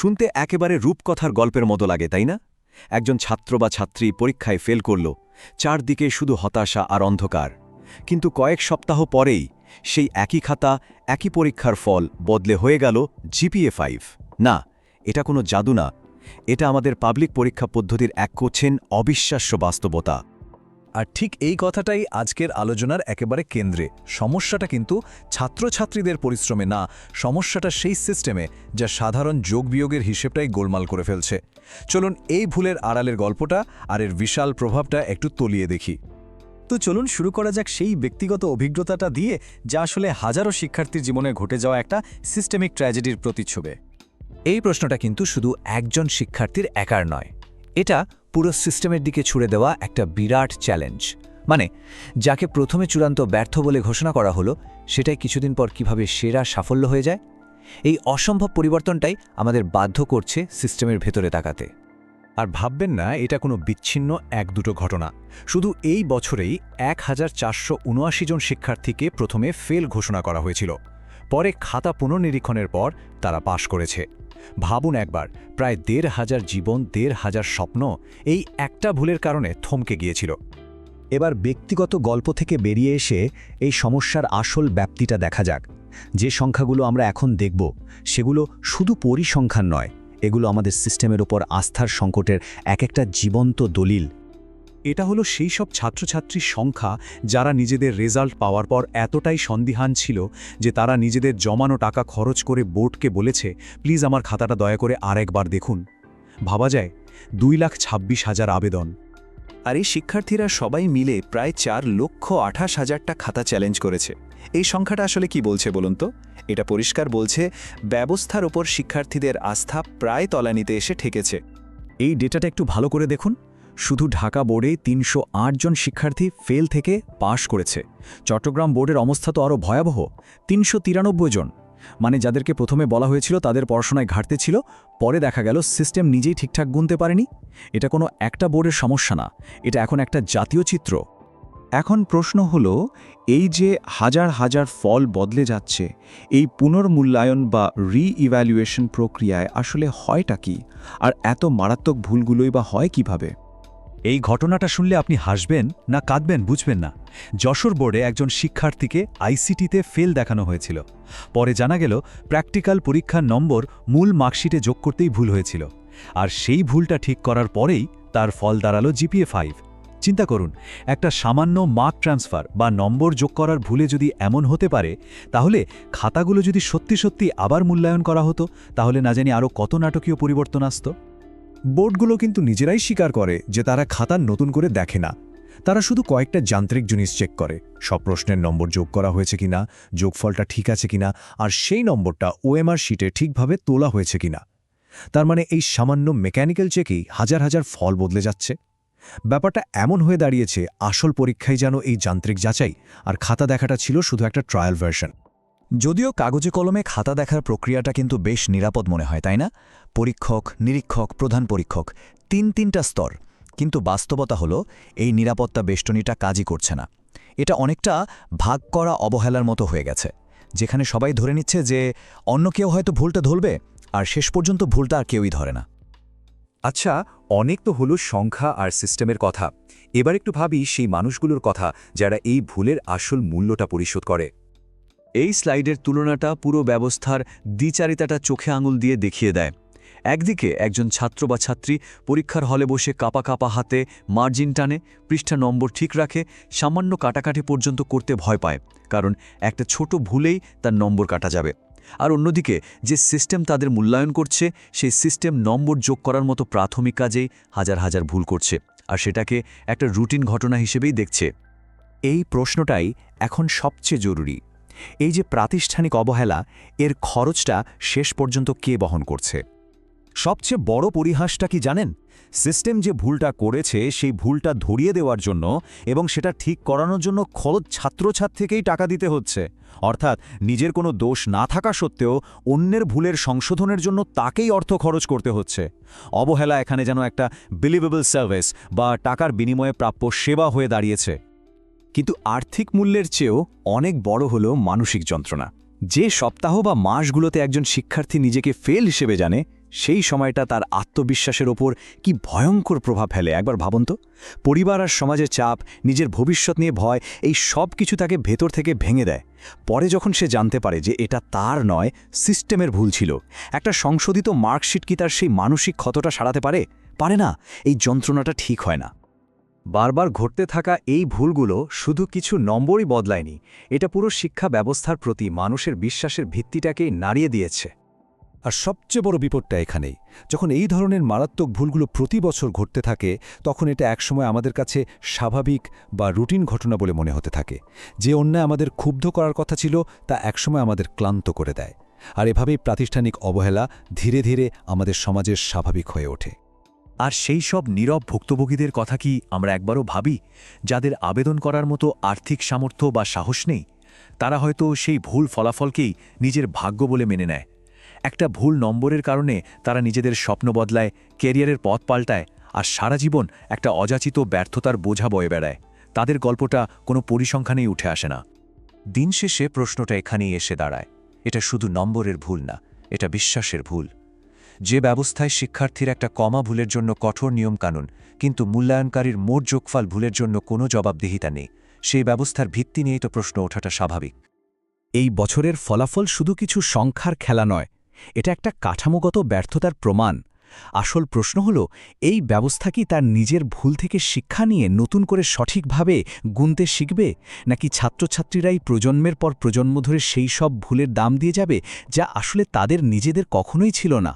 শুনতে একেবারে রূপকথার গল্পের মতো লাগে, তাই না? একজন ছাত্র বা ছাত্রী পরীক্ষায় ফেল করল, চারদিকে শুধু হতাশা আর অন্ধকার। কিন্তু কয়েক সপ্তাহ পরেই সেই একই খাতা, একই পরীক্ষার ফল বদলে হয়ে গেল জিপিএ ফাইভ। না, এটা কোনো জাদু না। এটা আমাদের পাবলিক পরীক্ষা পদ্ধতির এক কোছেন অবিশ্বাস্য বাস্তবতা। আর ঠিক এই কথাটাই আজকের আলোচনার একেবারে কেন্দ্রে। সমস্যাটা কিন্তু ছাত্রছাত্রীদের পরিশ্রমে না, সমস্যাটা সেই সিস্টেমে যা সাধারণ যোগ বিয়োগের হিসেবটাই গোলমাল করে ফেলছে। চলুন এই ভুলের আড়ালের গল্পটা আর এর বিশাল প্রভাবটা একটু তলিয়ে দেখি। তো চলুন শুরু করা যাক সেই ব্যক্তিগত অভিজ্ঞতাটা দিয়ে, যা আসলে হাজারো শিক্ষার্থীর জীবনে ঘটে যাওয়া একটা সিস্টেমিক ট্র্যাজেডির প্রতিচ্ছবে। এই প্রশ্নটা কিন্তু শুধু একজন শিক্ষার্থীর একার নয় এটা পুরো সিস্টেমের দিকে ছুড়ে দেওয়া একটা বিরাট চ্যালেঞ্জ। মানে যাকে প্রথমে চূড়ান্ত ব্যর্থ বলে ঘোষণা করা হলো, সেটাই কিছুদিন পর কীভাবে সেরা সাফল্য হয়ে যায়? এই অসম্ভব পরিবর্তনটাই আমাদের বাধ্য করছে সিস্টেমের ভেতরে তাকাতে। আর ভাববেন না, এটা কোনো বিচ্ছিন্ন এক দুটো ঘটনা। শুধু এই বছরেই এক হাজার চারশো উনআশি জন শিক্ষার্থীকে প্রথমে ফেল ঘোষণা করা হয়েছিল। পরে খাতা পুনর্নিরীক্ষণের পর তারা পাশ করেছে। ভাবুন একবার, প্রায় দেড় হাজার জীবন, দেড় হাজার স্বপ্ন এই একটা ভুলের কারণে থমকে গিয়েছিল। এবার ব্যক্তিগত গল্প থেকে বেরিয়ে এসে এই সমস্যার আসল ব্যাপ্তিটা দেখা যাক। যে সংখ্যাগুলো আমরা এখন দেখব, সেগুলো শুধু পরিসংখ্যান নয়, এগুলো আমাদের সিস্টেমের ওপর আস্থার সংকটের এক একটা জীবন্ত দলিল এটা হলো সেই সব ছাত্রছাত্রীর সংখ্যা যারা নিজেদের রেজাল্ট পাওয়ার পর এতটাই সন্দিহান ছিল যে তারা নিজেদের জমানো টাকা খরচ করে বোর্ডকে বলেছে, প্লিজ আমার খাতাটা দয়া করে আরেকবার দেখুন। ভাবা যায়, দুই লাখ ছাব্বিশ হাজার আবেদন। আর এই শিক্ষার্থীরা সবাই মিলে প্রায় চার লক্ষ আঠাশ হাজারটা খাতা চ্যালেঞ্জ করেছে। এই সংখ্যাটা আসলে কি বলছে বলুন তো? এটা পরিষ্কার বলছে, ব্যবস্থার ওপর শিক্ষার্থীদের আস্থা প্রায় তলানিতে এসে ঠেকেছে। এই ডেটাটা একটু ভালো করে দেখুন। শুধু ঢাকা বোর্ডে তিনশো আট জন শিক্ষার্থী ফেল থেকে পাশ করেছে। চট্টগ্রাম বোর্ডের অবস্থা তো আরও ভয়াবহ, তিনশো তিরানব্বই জন। মানে যাদেরকে প্রথমে বলা হয়েছিল তাদের পড়াশোনায় ঘাটতে ছিল, পরে দেখা গেল সিস্টেম নিজেই ঠিকঠাক গুনতে পারেনি। এটা কোনো একটা বোর্ডের সমস্যা না, এটা এখন একটা জাতীয় চিত্র। এখন প্রশ্ন হল, এই যে হাজার হাজার ফল বদলে যাচ্ছে, এই পুনর্মূল্যায়ন বা রি ইভ্যালুয়েশন প্রক্রিয়ায় আসলে হয়টা কি? আর এত মারাত্মক ভুলগুলোই বা হয় কীভাবে? এই ঘটনাটা শুনলে আপনি হাসবেন না কাঁদবেন বুঝবেন না। যশোর বোর্ডে একজন শিক্ষার্থীকে আইসিটিতে ফেল দেখানো হয়েছিল। পরে জানা গেল, প্র্যাকটিক্যাল পরীক্ষার নম্বর মূল মার্কশিটে যোগ করতেই ভুল হয়েছিল। আর সেই ভুলটা ঠিক করার পরেই তার ফল দাঁড়াল জিপিএ ফাইভ। চিন্তা করুন, একটা সামান্য মার্ক ট্রান্সফার বা নম্বর যোগ করার ভুলে যদি এমন হতে পারে, তাহলে খাতাগুলো যদি সত্যি সত্যি আবার মূল্যায়ন করা হতো, তাহলে না জানি আরও কত নাটকীয় পরিবর্তন আসতো। বোর্ডগুলো কিন্তু নিজেরাই স্বীকার করে যে তারা খাতা নতুন করে দেখে না। তারা শুধু কয়েকটা যান্ত্রিক জিনিস চেক করে। সব প্রশ্নের নম্বর যোগ করা হয়েছে কিনা, যোগফলটা ঠিক আছে কিনা, আর সেই নম্বরটা ওএমআর শিটে ঠিকভাবে তোলা হয়েছে কিনা। তার মানে এই সামান্য মেকানিক্যাল চেকেই হাজার হাজার ফল বদলে যাচ্ছে। ব্যাপারটা এমন হয়ে দাঁড়িয়েছে, আসল পরীক্ষায় যেন এই যান্ত্রিক যাচাই আর খাতা দেখাটা ছিল শুধু একটা ট্রায়াল ভার্সন যদিও কাগজে কলমে খাতা দেখার প্রক্রিয়াটা কিন্তু বেশ নিরাপদ মনে হয়, তাই না? পরীক্ষক, নিরীক্ষক, প্রধান পরীক্ষক, তিন তিনটা স্তর। কিন্তু বাস্তবতা হলো, এই নিরাপত্তা বেষ্টনীটা কাজই করছে না। এটা অনেকটা ভাগ করা অবহেলার মতো হয়ে গেছে, যেখানে সবাই ধরে নিচ্ছে যে অন্য কেউ হয়তো ভুলটা ধরবে, আর শেষ পর্যন্ত ভুলটা আর কেউই ধরে না। আচ্ছা অনেক তো হলো সংখ্যা আর সিস্টেমের কথা। এবার একটু ভাবি সেই মানুষগুলোর কথা যারা এই ভুলের আসল মূল্যটা পরিশোধ করে। এই স্লাইডের তুলনাটা পুরো ব্যবস্থার দ্বিচারিতাটা চোখে আঙুল দিয়ে দেখিয়ে দেয়। একদিকে একজন ছাত্র বা ছাত্রী পরীক্ষার হলে বসে কাপা কাপা হাতে মার্জিন টানে, পৃষ্ঠা নম্বর ঠিক রাখে, সামান্য কাটাকাটি পর্যন্ত করতে ভয় পায়, কারণ একটা ছোট ভুলেই তার নম্বর কাটা যাবে। আর অন্যদিকে যে সিস্টেম তাদের মূল্যায়ন করছে, সেই সিস্টেম নম্বর যোগ করার মতো প্রাথমিক কাজেই হাজার হাজার ভুল করছে, আর সেটাকে একটা রুটিন ঘটনা হিসেবেই দেখছে। এই প্রশ্নটাই এখন সবচেয়ে জরুরি। এই যে প্রাতিষ্ঠানিক অবহেলা, এর খরচটা শেষ পর্যন্ত কে বহন করছে? সবচেয়ে বড় পরিহাসটা কি জানেন? সিস্টেম যে ভুলটা করেছে, সেই ভুলটা ধরিয়ে দেওয়ার জন্য এবং সেটা ঠিক করানোর জন্য খরচ ছাত্রছাত্রীকেই টাকা দিতে হচ্ছে। অর্থাৎ নিজের কোনো দোষ না থাকা সত্ত্বেও অন্যের ভুলের সংশোধনের জন্য তাকেই অর্থ খরচ করতে হচ্ছে। অবহেলা এখানে যেন একটা বিলিভেবল সার্ভিস বা টাকার বিনিময়ে প্রাপ্য সেবা হয়ে দাঁড়িয়েছে। কিন্তু আর্থিক মূল্যের চেয়েও অনেক বড় হল মানসিক যন্ত্রণা। যে সপ্তাহ বা মাসগুলোতে একজন শিক্ষার্থী নিজেকে ফেল হিসেবে জানে, সেই সময়টা তার আত্মবিশ্বাসের ওপর কি ভয়ঙ্কর প্রভাব ফেলে, একবার ভাবুন তো। পরিবার আর সমাজের চাপ, নিজের ভবিষ্যৎ নিয়ে ভয়, এই সব কিছু তাকে ভেতর থেকে ভেঙে দেয়। পরে যখন সে জানতে পারে যে এটা তার নয়, সিস্টেমের ভুল ছিল। একটা সংশোধিত মার্কশিট কি তার সেই মানসিক ক্ষতটা সারাতে পারে? পারে না। এই যন্ত্রণাটা ঠিক হয় না। বারবার ঘটতে থাকা এই ভুলগুলো শুধু কিছু নম্বরই বদলায়নি, এটা পুরো শিক্ষা ব্যবস্থার প্রতি মানুষের বিশ্বাসের ভিত্তিটাকেই নাড়িয়ে দিয়েছে। আর সবচেয়ে বড় বিপদটা এখানেই, যখন এই ধরনের মারাত্মক ভুলগুলো প্রতি বছর ঘটতে থাকে, তখন এটা একসময় আমাদের কাছে স্বাভাবিক বা রুটিন ঘটনা বলে মনে হতে থাকে। যে অন্যায় আমাদের ক্ষুব্ধ করার কথা ছিল, তা একসময় আমাদের ক্লান্ত করে দেয়। আর এভাবেই প্রাতিষ্ঠানিক অবহেলা ধীরে ধীরে আমাদের সমাজের স্বাভাবিক হয়ে ওঠে। আর সেই সব নীরব ভুক্তভোগীদের কথা কি আমরা একবারও ভাবি, যাদের আবেদন করার মতো আর্থিক সামর্থ্য বা সাহস নেই? তারা হয়তো সেই ভুল ফলাফলকেই নিজের ভাগ্য বলে মেনে নেয়। একটা ভুল নম্বরের কারণে তারা নিজেদের স্বপ্ন বদলায় কেরিয়ারের পথ পাল্টায় আর সারা জীবন একটা অযাচিত ব্যর্থতার বোঝা বয়ে বেড়ায়। তাদের গল্পটা কোনো পরিসংখ্যানেই উঠে আসে না। দিন শেষে প্রশ্নটা এখানেই এসে দাঁড়ায়। এটা শুধু নম্বরের ভুল না, এটা বিশ্বাসের ভুল। যে ব্যবস্থায় শিক্ষার্থীর একটা কমা ভুলের জন্য কঠোর নিয়মকানুন, কিন্তু মূল্যায়নকারীর মোট যোগফল ভুলের জন্য কোনো জবাবদিহিতা নেই, সেই ব্যবস্থার ভিত্তি নিয়েই তো প্রশ্ন ওঠাটা স্বাভাবিক। এই বছরের ফলাফল শুধু কিছু সংখ্যার খেলা নয়, এটা একটা কাঠামোগত ব্যর্থতার প্রমাণ। আসল প্রশ্ন হল, এই ব্যবস্থা কি তার নিজের ভুল থেকে শিক্ষা নিয়ে নতুন করে সঠিকভাবে গুনতে শিখবে, নাকি ছাত্রছাত্রীরাই প্রজন্মের পর প্রজন্ম ধরে সেই সব ভুলের দাম দিয়ে যাবে, যা আসলে তাদের নিজেদের কখনোই ছিল না?